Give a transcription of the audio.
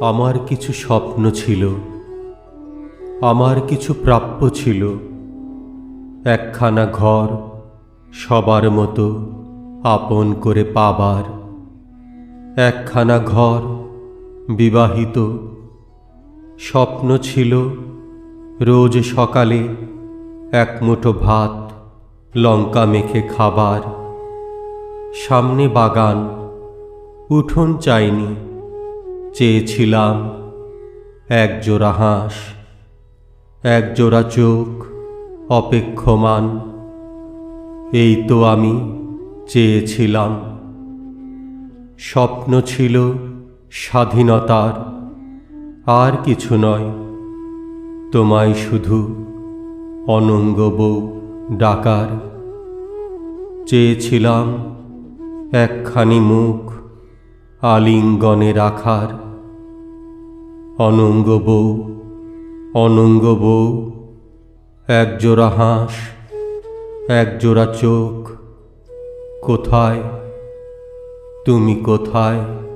আমার কিছু স্বপ্ন ছিল। আমার কিছু প্রাপ্য ছিল। একখানা ঘর, সবার মতো আপন করে পাবার। একখানা ঘর, বিবাহিত। স্বপ্ন ছিল রোজ সকালে এক মুঠো ভাত, লঙ্কা মেখে খাবার। সামনে বাগান, উঠোন চাইনি। চেয়েছিলাম। এক জোড়া হাঁস, এক জোড়া চোখ অপেক্ষমান, এই তো আমি চেয়েছিলাম। স্বপ্ন ছিল স্বাধীনতার, আর কিছু নয়, তোমায় শুধু অনঙ্গ বউ ডাকার। চেয়েছিলাম একখানি মুখ আলিঙ্গনে রাখার। অনঙ্গ বউ অনঙ্গ বউ একজোড়া হাঁস একজোড়া চোখ কোথায় তুমি কোথায়?